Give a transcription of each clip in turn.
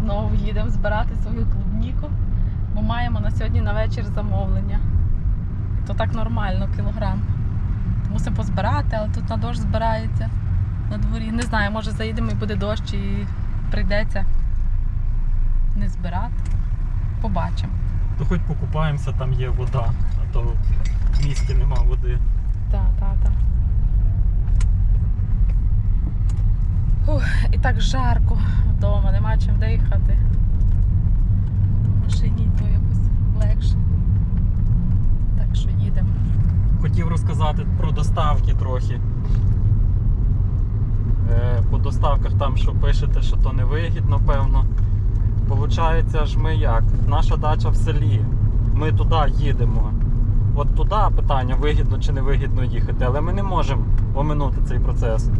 Знову їдемо збирати свою клубніку, бо маємо на сьогодні на вечір замовлення. То так нормально, кілограм. Мусимо позбирати, але тут на дощ збирається на дворі. Не знаю, може заїдемо і буде дощ і прийдеться не збирати. Побачимо. То хоч покупаємося, там є вода, а то в місті нема води. Так, так, так. Фух, і так жарко вдома, нема чим дихати. Машині то якось легше. Так що їдемо. Хотів розказати про доставки трохи. Е, По доставках там, що пишете, що то невигідно, певно. Получається ж ми як? Наша дача в селі. Ми туди їдемо. От туди питання, вигідно чи не вигідно їхати, але ми не можемо оминути цей процес.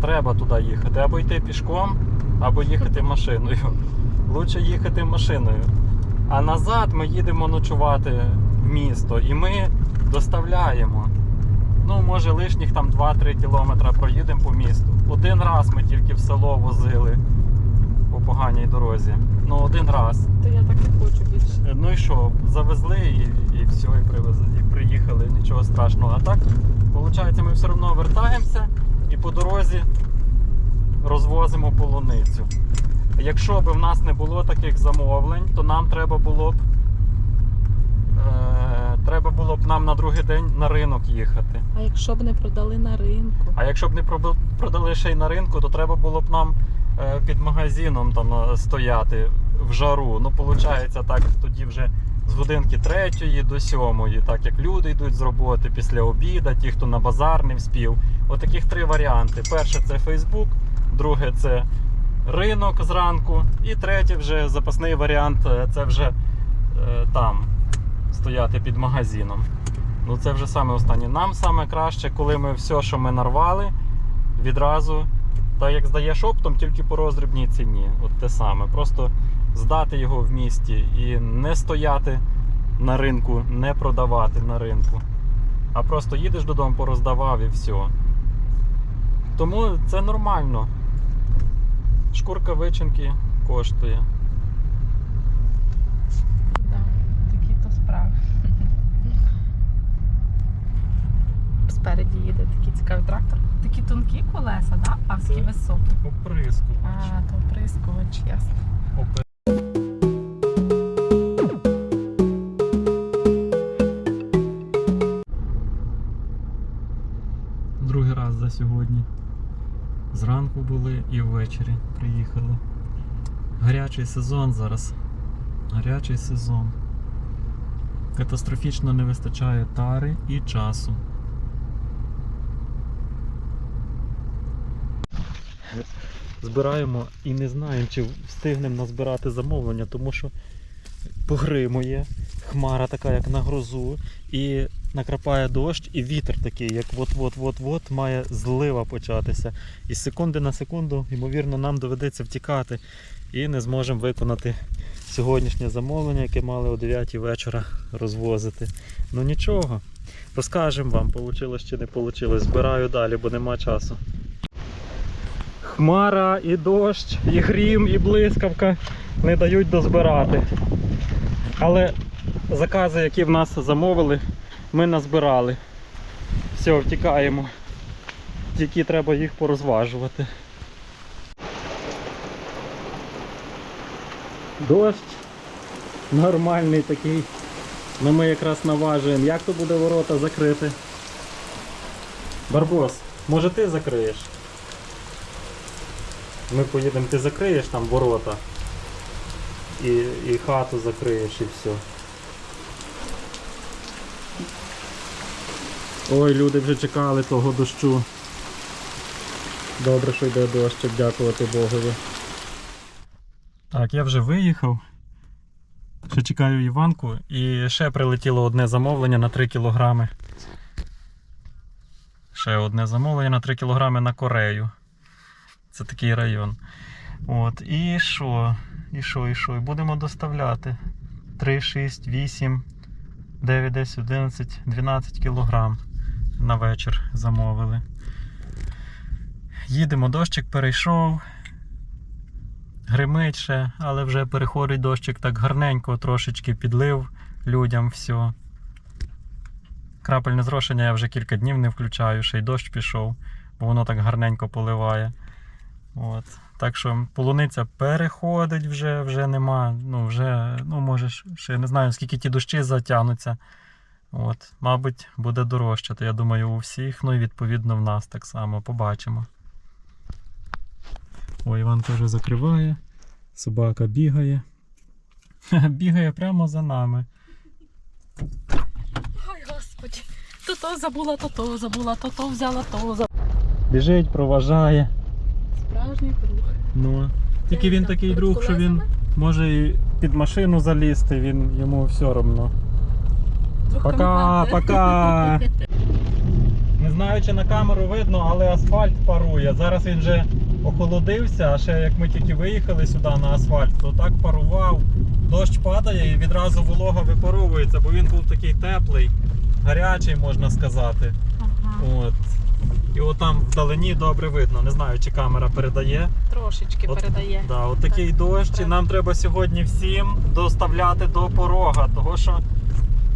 Треба туди їхати. Або йти пішком, або їхати машиною. Лучше їхати машиною. А назад ми їдемо ночувати в місто і ми доставляємо. Ну, може, лишніх там 2-3 кілометри проїдемо по місту. Один раз ми тільки в село возили по поганій дорозі. Ну, один раз. То я так не хочу більше. Е, Ну і що, завезли і, і все, і привезли, і приїхали, нічого страшного. А так, виходить, ми все одно вертаємося і по дорозі розвозимо полуницю. Якщо б в нас не було таких замовлень, то нам треба було б е, треба було б нам на другий день на ринок їхати. А якщо б не продали на ринку? А якщо б не продали ще й на ринку, то треба було б нам е, під магазином там е, стояти в жару. Ну, виходить, так тоді вже з годинки третьої до сьомої, так як люди йдуть з роботи після обіда, ті, хто на базар не вспів. Отаких три варіанти. Перше це Фейсбук, друге це ринок зранку, і третє вже запасний варіант е, це вже е, там стояти під магазином. Ну це вже саме останнє. Нам саме краще, коли ми все, що ми нарвали, відразу, так як здаєш оптом, тільки по роздрібній ціні. От те саме. Просто здати його в місті і не стояти на ринку, не продавати на ринку. А просто їдеш додому, пороздавав і все. Тому це нормально. Шкурка вичинки коштує. Так, такі то справи. Спереді їде такий цікавий трактор. Такі тонкі колеса, да? а Це- високі. Оприскувач. А, то прискувач, ясно. Гарячий сезон зараз. Гарячий сезон. Катастрофічно не вистачає тари і часу. Збираємо і не знаємо, чи встигнемо назбирати замовлення, тому що погримує, хмара така, як на грозу, і накрапає дощ, і вітер такий, як от-от-от-от має злива початися. І з секунди на секунду, ймовірно, нам доведеться втікати і не зможемо виконати сьогоднішнє замовлення, яке мали о 9 вечора розвозити. Ну нічого, розкажемо вам, вийшло чи не вийшло. Збираю далі, бо нема часу. Хмара, і дощ, і грім, і блискавка не дають дозбирати. Але закази, які в нас замовили, ми назбирали. Все, втікаємо. Тільки треба їх порозважувати. Дощ нормальний такий. Ну ми якраз наважуємо. Як то буде ворота закрити? Барбос, може ти закриєш? Ми поїдемо, ти закриєш там ворота і, і хату закриєш і все. Ой, люди вже чекали того дощу. Добре, що йде дощик, дякувати Богові. Так, я вже виїхав. Ще чекаю Іванку і ще прилетіло одне замовлення на 3 кілограми. Ще одне замовлення на 3 кілограми на Корею. Це такий район. От, і що? І що, і що? І будемо доставляти 3, 6, 8, 9, 10, 11, 12 кілограм на вечір замовили. Їдемо, дощик перейшов. гримить ще, але вже переходить дощик так гарненько, трошечки підлив людям все. Крапельне зрошення я вже кілька днів не включаю, ще й дощ пішов, бо воно так гарненько поливає. От. Так що полуниця переходить вже, вже нема. Ну, вже, ну, може, ще не знаю, скільки ті дощі затягнуться. От, мабуть, буде дорожчати, я думаю, у всіх, ну і відповідно в нас так само. Побачимо. Ой, Іванка вже закриває. Собака бігає. Бігає прямо за нами. Ой, господи. То то забула, то то забула, то то взяла, то забула. Біжить, проважає. Справжній круг. Ну. Тільки він такий друг, що він може і під машину залізти, він йому все одно. Пока, пока. Не знаю, чи на камеру видно, але асфальт парує. Зараз він вже охолодився, а ще як ми тільки виїхали сюди на асфальт, то так парував. Дощ падає і відразу волога випаровується, бо він був такий теплий, гарячий, можна сказати. Ага. От. І от там вдалині добре видно. Не знаю, чи камера передає. Трошечки От, передає. Да, от такий Так, дощ, і нам треба сьогодні всім доставляти до порога. Того що,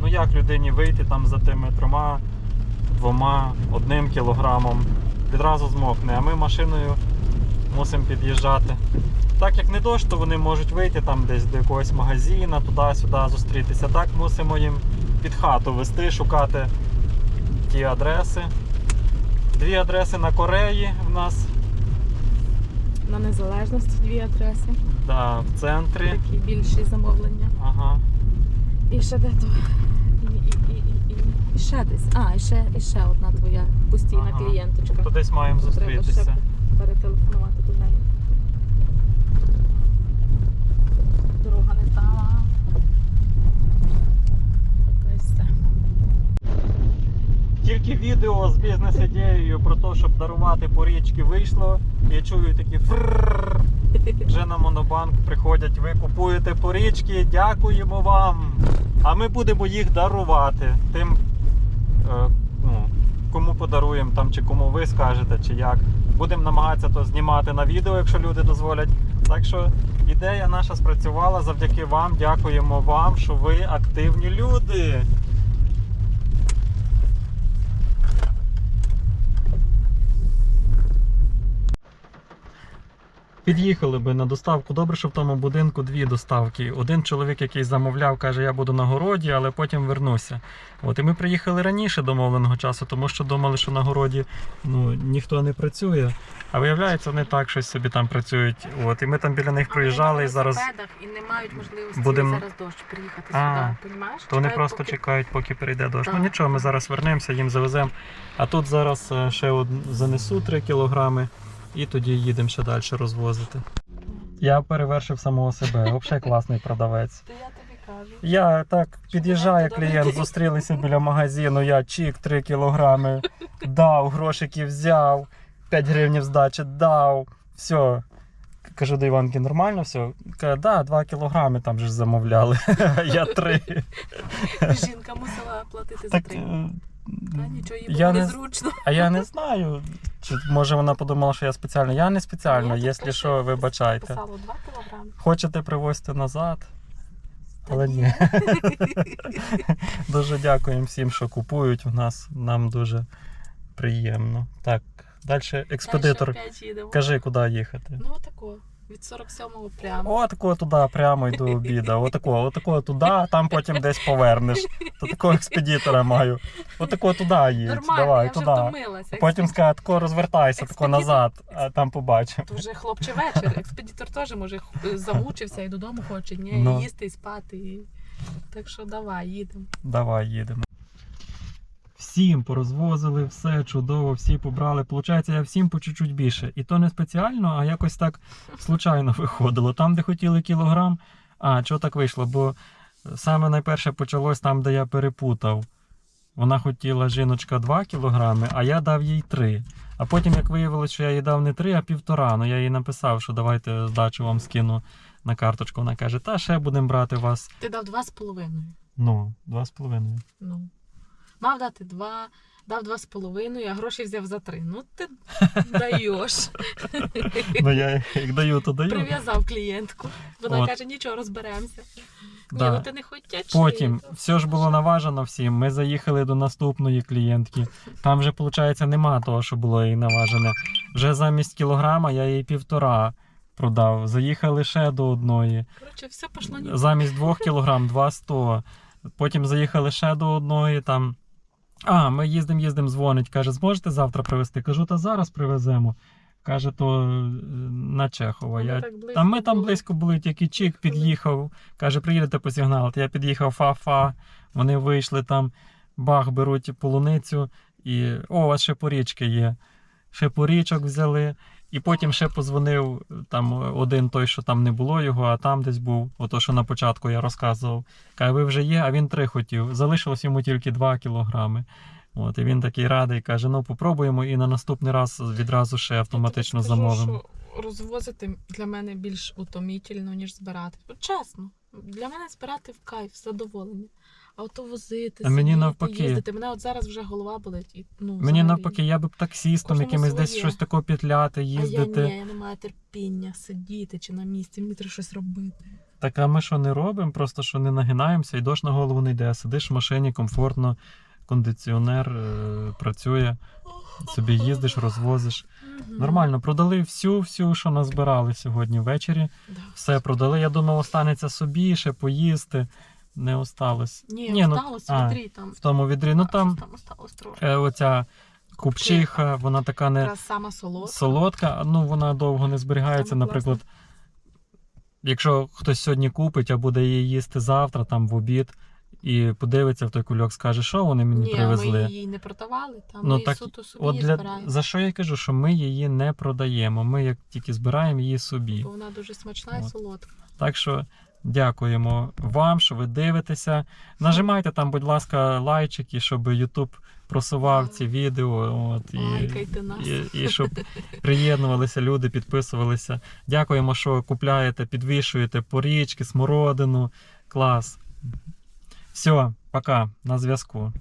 ну як людині вийти там за тими трьома, двома, одним кілограмом, відразу змокне, а ми машиною мусимо під'їжджати. Так як не дощ, то вони можуть вийти там десь до якогось магазина, туди-сюди зустрітися. Так мусимо їм під хату вести, шукати ті адреси. Дві адреси на Кореї в нас, На незалежності дві адреси. да, в центрі. Такі більші замовлення. Ага. І ще де то. І, ще десь. А, і ще, і ще одна твоя постійна Ага. клієнточка. То десь маємо Треба ще зустрітися. перетелефонувати до неї. Дорога не та. Тільки відео з бізнес-ідеєю про те, щоб дарувати по річки вийшло. Я чую такі фрррр. Вже на монобанк приходять, ви купуєте по річки, дякуємо вам. А ми будемо їх дарувати тим, ну, кому подаруємо там, чи кому ви скажете, чи як. Будемо намагатися то знімати на відео, якщо люди дозволять. Так що ідея наша спрацювала завдяки вам. Дякуємо вам, що ви активні люди. Під'їхали би на доставку. Добре, що в тому будинку дві доставки. Один чоловік, який замовляв, каже, я буду на городі, але потім вернуся. От і ми приїхали раніше домовленого часу, тому що думали, що на городі ну, ніхто не працює. А виявляється, вони так щось собі там працюють. От і ми там біля них проїжджали і зараз. і не мають можливості Будем- зараз дощ приїхати А, сюди. Понімаєш? То вони просто поки- чекають, поки прийде дощ. Ну нічого, ми зараз вернемося, їм завеземо. А тут зараз е, ще од... занесу 3 кілограми і тоді їдемо ще далі розвозити. Я перевершив самого себе, взагалі класний продавець. То я тобі кажу. Я так під'їжджає клієнт, зустрілися біля магазину, я чік 3 кілограми дав, грошики взяв, 5 гривень здачі дав. Все. Кажу до Іванки, нормально все? Каже, да, 2 кілограми там же замовляли. Я 3. Жінка мусила платити за три. Та нічого, їй я було не, незручно. а я не знаю. Чи може вона подумала, що я спеціально? Я не спеціально, Ні, якщо тут що, вибачайте. Писало 2 кілограми. Хочете привозьте назад? Але ні. Дуже дякуємо всім, що купують у нас. Нам дуже приємно. Так, далі експедитор. Кажи, куди їхати. Ну отако. Від 47-го прямо. Отако туди прямо йду обіда. Отако, отако туди, а там потім десь повернеш. То такого експедитора маю. Отако туди їдь. Нормально, Давай, я вже туди. втомилася. Потім скаже, тако розвертайся, тако назад, а там побачимо. То вже хлопче вечір. Експедитор теж може х- замучився і додому хоче, ні, Ну. і їсти, і спати. І... Так що давай, їдемо. Давай їдемо. Всім порозвозили, все чудово, всі побрали. Получається, я всім по чуть-чуть більше. І то не спеціально, а якось так случайно виходило. Там, де хотіли кілограм. А, чого так вийшло? Бо саме найперше почалось там, де я перепутав. Вона хотіла жіночка 2 кілограми, а я дав їй 3. А потім, як виявилось, що я їй дав не 3, а півтора. Ну я їй написав, що давайте здачу вам скину на карточку. Вона каже, та ще будемо брати вас. Ти дав два з половиною. Ну, 2,5. Ну. Мав дати два, дав два з половиною, а гроші взяв за три. Ну ти даєш. Ну я як даю, то даю. Прив'язав клієнтку. Вона От. каже, нічого, розберемося. Да. Ні, ну ти не хотячий. Потім все ж було наважено всім. Ми заїхали до наступної клієнтки. Там вже, виходить, нема того, що було їй наважене. Вже замість кілограма я їй півтора продав. Заїхали ще до одної. Коротше, все пішло ні. Замість двох кілограм два сто. Потім заїхали ще до одної там. А, ми їздимо, їздимо, дзвонить. Каже, зможете завтра привезти? Кажу, та зараз привеземо. Каже, то е, на Чехова. Я... Та ми там близько були, тільки чик під'їхав. Каже, приїдете по сигнал. Я під'їхав фа-фа. Вони вийшли там, бах, беруть полуницю і о, у вас ще порічки є. Ще порічок взяли. І потім ще позвонив там один той, що там не було його, а там десь був. Ото, що на початку я розказував. Каже, ви вже є, а він три хотів. Залишилось йому тільки 2 кілограми. От, і він такий радий, каже: ну попробуємо і на наступний раз відразу ще автоматично скажу, замовимо. що розвозити для мене більш утомітельно, ніж збирати. Чесно, для мене збирати в кайф, задоволення. А ото возити, А мені навпаки. їздити. Мене от зараз вже голова болить. І, ну, Мені взагалі. навпаки, я би б таксістом, якимось десь щось таке петляти, А я їздити. ні, я не маю терпіння сидіти чи на місці, мені треба щось робити. Так а ми що не робимо, просто що не нагинаємося, і дощ на голову не йде. Сидиш в машині комфортно, кондиціонер е, працює, собі їздиш, розвозиш. Мгм. Нормально, продали всю, всю, що назбирали сьогодні ввечері. Да. Все продали. Я думав, останеться собі ще поїсти. Не осталось. Ні, Ні, ну, осталось а, вітрі там. В тому відрі. Ну там щось там осталось трошки. е, оця купчиха, вона така не Якраз сама солодка. солодка, ну вона довго не зберігається. Саме Наприклад, якщо хтось сьогодні купить, а буде її їсти завтра, там в обід, і подивиться в той кульок, скаже, що вони мені Ні, привезли. ми її не продавали, там Ну, ми так, суто собі От для збираємо. за що я кажу, що ми її не продаємо. Ми як тільки збираємо її собі. Бо вона дуже смачна і От. солодка. Так що дякуємо вам, що ви дивитеся. Нажимайте там, будь ласка, лайчики, щоб YouTube просував ці відео. От, і, і, і щоб приєднувалися люди, підписувалися. Дякуємо, що купляєте, підвішуєте порічки, смородину. Клас. Все, пока, на зв'язку.